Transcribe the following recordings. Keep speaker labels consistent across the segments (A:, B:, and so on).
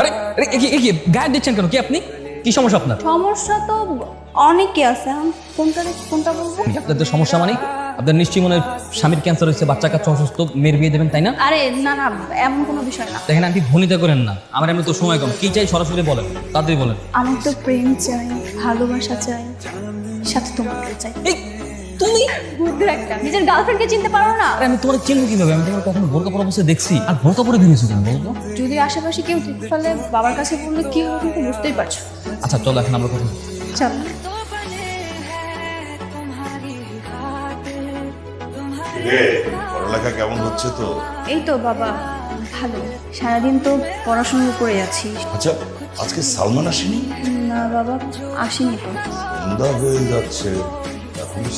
A: আরে আরে, এ কি এ কি গায়ে দিচ্ছেন কেন? কি আপনি? কি সমস্যা আপনার?
B: সমস্যা তো অনেকই আছে। এখন কোনটা রেখে কোনটা বলব?
A: আপনাদের সমস্যা মানে আপনার নিশ্চয়ই মনে হয় স্বামীর ক্যান্সার হয়েছে বাচ্চা কাচ্চা অসুস্থ মেয়ের বিয়ে দেবেন তাই না?
B: আরে না না এমন কোনো বিষয় না।
A: দেখেন আপনি ভনিতা করেন না। আমার এমনি তো সময় কম। কি চাই সরাসরি বলেন তাড়াতাড়ি বলেন।
B: আমার তো প্রেম চাই ভালোবাসা চাই সাথে তোমাকে চাই।
A: এই তুমি?
B: একটা। নিজের গার্লফ্রেন্ডকে চিনতে পারো না?
A: আরে আমি তোমার চিনবো কীভাবে? আমি তোমার কখনো বোরকা পরা অবস্থায় দেখছি। আর বোরকা পরে বেরিয়েছো কেন বলতো
B: যদি আশেপাশে কেউ দেখতে ফেলে বাবার কাছে বললে কি হবে তো বুঝতেই পারছ
A: আচ্ছা চলো এখন আমরা কথা বলি।
B: চলো।
C: রে পড়ালেখা কেমন হচ্ছে তো?
B: এই তো বাবা ভালো। সারাদিন তো পড়াশোনা করে যাচ্ছি
C: আচ্ছা আজকে সালমান আসেনি?
B: না বাবা আসিনি তো।
C: সন্ধ্যা হয়ে যাচ্ছে।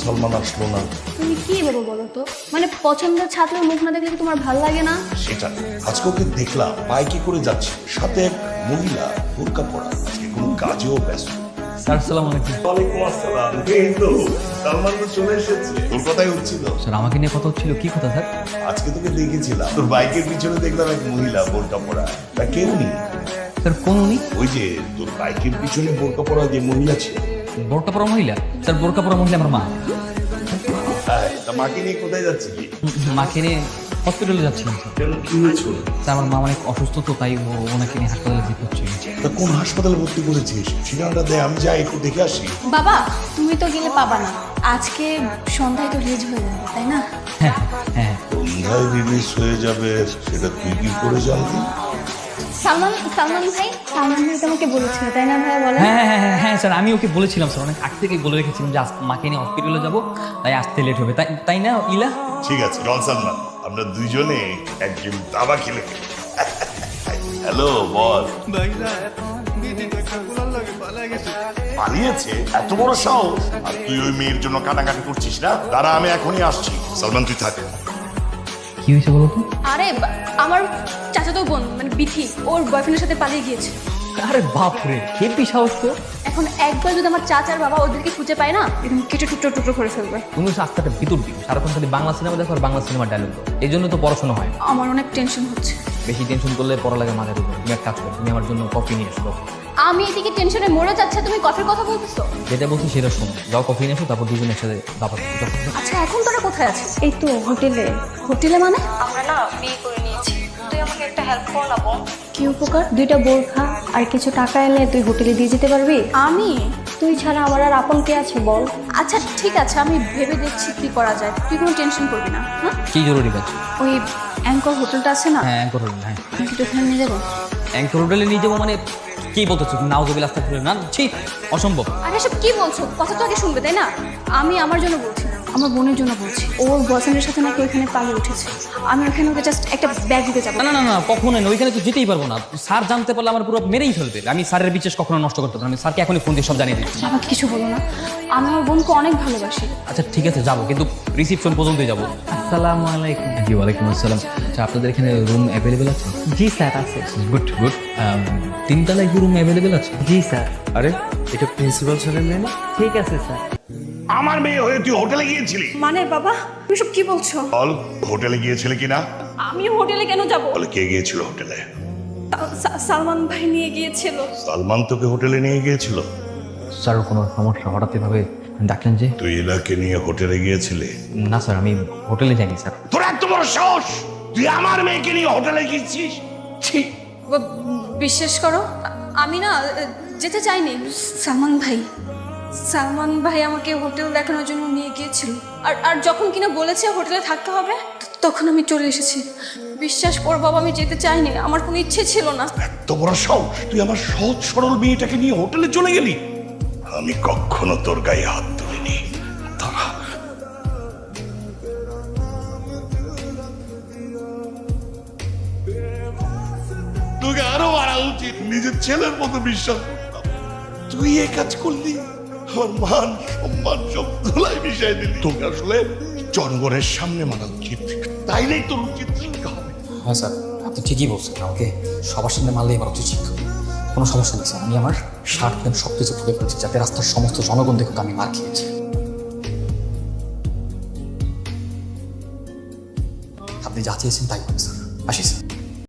C: সালমান আসলো না।
B: তুমি কি বলো তো? মানে পছন্দের ছাত্রের মুখ না দেখলে কি তোমার ভালো লাগে না?
C: সেটা আজকে ওকে দেখলাম বাইকে করে যাচ্ছে? সাথে এক মহিলা বোরকা পরা আজকে কোনো কাজেও ব্যস্ত।
A: স্যার সালাম আলাইকুম।
C: ওয়ালাইকুম আসসালাম। এই তো সালমান তো চলে এসেছে। তোর কথাই হচ্ছিল
A: স্যার আমাকে নিয়ে কথা হচ্ছিল? কি কথা স্যার?
C: আজকে তোকে দেখেছিলাম। তোর বাইকের পিছনে দেখলাম এক মহিলা বোরকা পরা। তা কেউ নেই
A: স্যার কোন উনি?
C: ওই যে তোর বাইকের পিছনে বোরকা পরা যে মহিলা ছিল।
A: বোরকা পরা মহিলা? স্যার বোরকা পরা মহিলা আমার মা।
C: মাকে নিয়ে কোথায় যাচ্ছিলি
A: মাকে নিয়ে হসপিটালে যাচ্ছিলাম স্যার।
C: কেন কি হয়েছিল
A: স্যার আমার মা অনেক অসুস্থ তো তাই ওনাকে নিয়ে হাসপাতালে যেতে হচ্ছিল
C: তা কোন হাসপাতালে ভর্তি করেছিস? ঠিকানাটা দে আমি যাই একটু দেখে আসি।
B: বাবা তুমি তো গেলে পাবা না। আজকে সন্ধ্যায় তো রিলিজ হয়ে যাবে তাই না?
A: হ্যাঁ হ্যাঁ।
C: সন্ধ্যায় রিলিজ হয়ে যাবে সেটা তুই কি করে জানবি
B: সালমান সালমান ভাই? সালমান ভাই তোমাকে বলেছিল তাই না ভাই বলেন
A: হ্যাঁ হ্যাঁ হ্যাঁ হ্যাঁ স্যার আমি ওকে বলেছিলাম স্যার অনেক আগ থেকেই বলে রেখেছিলাম যে আজ মাকে নিয়ে হসপিটালে যাব তাই আসতে লেট হবে। তাই তাই না ইলা?
C: ঠিক আছে জন সালমান আমরা দুইজনে একদিন দাবা খেলে হ্যালো বল। পালিয়েছে এত বড় সাহস? আর তুই ওই মেয়ের জন্য কাটাকাটি করছিস না? তারা আমি এখনই আসছি। সালমান তুই থাক।
A: কি হয়েছে বলো তো?
B: আরে আমার চাচাতো বোন মানে বিথি ওর বয়ফ্রেন্ডের সাথে পালিয়ে গিয়েছে।
A: আরে বাপ রে সাহস তো?
B: এখন একবার যদি আমার চাচার বাবা ওদেরকে খুঁজে পায় না এরকম কেটে টুকরো টুকরো করে ফেলবে।
A: তুমি আস্তাটা ভিতর দিও সারাক্ষণ খালি বাংলা সিনেমা দেখো আর বাংলা সিনেমার ডায়লগ এই জন্য তো পড়াশোনা হয় না।
B: আমার অনেক টেনশন হচ্ছে।
A: বেশি টেনশন করলে পড়ালেখা মাথায় তুমি এক কাজ করো তুমি আমার জন্য কফি নিয়ে এসো
B: আমি এদিকে টেনশনে মরে যাচ্ছে তুমি কফির কথা বলছো
A: যেটা বলছি সেটা শোনো যাও কফি নিয়ে এসো তারপর দুজনের সাথে দাবা
B: আচ্ছা এখন তোরা কোথায় আছিস? এই তো হোটেলে। হোটেলে মানে? আমরা না বিয়ে করে নিয়েছি। তুই আমাকে একটা হেল্প কর না বোন। কি উপকার? দুইটা বোরখা আর কিছু টাকা এনে তুই হোটেলে দিয়ে যেতে পারবি? আমি? তুই ছাড়া আমার আর আপন কে আছে বল। আচ্ছা ঠিক আছে আমি ভেবে দেখছি কি করা যায়। তুই কোনো টেনশন করবি না হ্যাঁ?
A: কি জরুরি কাজ
B: ওই অ্যাঙ্কর হোটেলটা আছে না?
A: হ্যাঁ অ্যাঙ্কর হোটেল হ্যাঁ।
B: আমি কি তোকে ওখানে নিয়ে যাব?
A: অ্যাঙ্কর হোটেলে নিয়ে যাব মানে কি বলতেছো? নাওজবিল আস্তে না ঠিক অসম্ভব।
B: আরে সব কি বলছো? কথা তো আগে শুনবে তাই না? আমি আমার জন্য বলছি আমার বোনের জন্য বলছি। ওর বয়ফ্রেন্ডের সাথে নাকি ওইখানে পালিয়ে উঠেছে। আমি ওখানে ওকে জাস্ট একটা ব্যাগ দিতে যাব।
A: না না না না কখনোই না ওইখানে তো যেতেই পারব না। স্যার জানতে পারলে আমার পুরো মেরেই ফেলবে। আমি স্যারের বিশ্বাস কখনো নষ্ট করতে পারব। আমি স্যারকে এখনই ফোন দিয়ে সব জানিয়ে দিচ্ছি।
B: আমাকে কিছু বলো না। আমি আমার বোনকে অনেক ভালোবাসি।
A: আচ্ছা ঠিক আছে যাব কিন্তু রিসিপশন পর্যন্তই যাব। আসসালামু আলাইকুম। জি ওয়ালাইকুম আসসালাম। আচ্ছা আপনাদের এখানে রুম অ্যাভেলেবেল আছে?
D: জি স্যার আছে।
A: গুড গুড তিনতলায় কি রুম অ্যাভেলেবেল আছে?
D: জি স্যার।
E: আরে এটা প্রিন্সিপাল স্যারের মেয়ে না?
D: ঠিক আছে স্যার।
C: আমার মেয়ে হয়ে তুই হোটেলে গিয়েছিলি?
B: মানে বাবা তুমি সব কি বলছো?
C: বল হোটেলে গিয়েছিলি কিনা?
B: আমি হোটেলে কেন যাব?
C: বলে কে গিয়েছিল হোটেলে?
B: সালমান ভাই নিয়ে গিয়েছিল।
C: সালমান তোকে হোটেলে নিয়ে গিয়েছিল?
A: স্যার কোনো সমস্যা? হঠাৎ এভাবে ডাকলেন যে
C: তুই এলাকে নিয়ে হোটেলে গিয়েছিলে?
A: না স্যার আমি হোটেলে যাইনি স্যার।
C: তোর এত বড় সাহস? তুই আমার মেয়েকে নিয়ে হোটেলে গিয়েছিস? ছি।
B: বিশ্বাস করো আমি না যেতে চাইনি। সালমান ভাই সালমান ভাই আমাকে হোটেল দেখানোর জন্য নিয়ে গিয়েছিল। আর আর যখন কিনা বলেছে হোটেলে থাকতে হবে তখন আমি চলে এসেছি। বিশ্বাস কর বাবা আমি যেতে চাইনি আমার কোনো ইচ্ছে ছিল না।
C: এত বড় সাহস? তুই আমার সহজ সরল মেয়েটাকে নিয়ে হোটেলে চলে গেলি? আমি কখনো তোর গায়ে হাত মারা উচিত। নিজের ছেলের মতো বিশ্বাস করতাম। তুই এ কাজ করলি? আমার মান সম্মান সব ধুলাই মিশাই দিলি। তোকে আসলে জনগণের সামনে মারা উচিত। তাইলেই তোর উচিত শিক্ষা হবে।
A: হ্যাঁ স্যার আপনি ঠিকই বলছেন। আমাকে সবার সামনে মারলে এবার উচিত শিক্ষা। কোনো সমস্যা নেই স্যার আমি আমার শার্ট প্যান্ট সব কিছু খুলে ফেলছি যাতে রাস্তার সমস্ত জনগণ দেখুক আমি মার খেয়েছি। আপনি যা চেয়েছেন তাই হবে স্যার। আসি স্যার।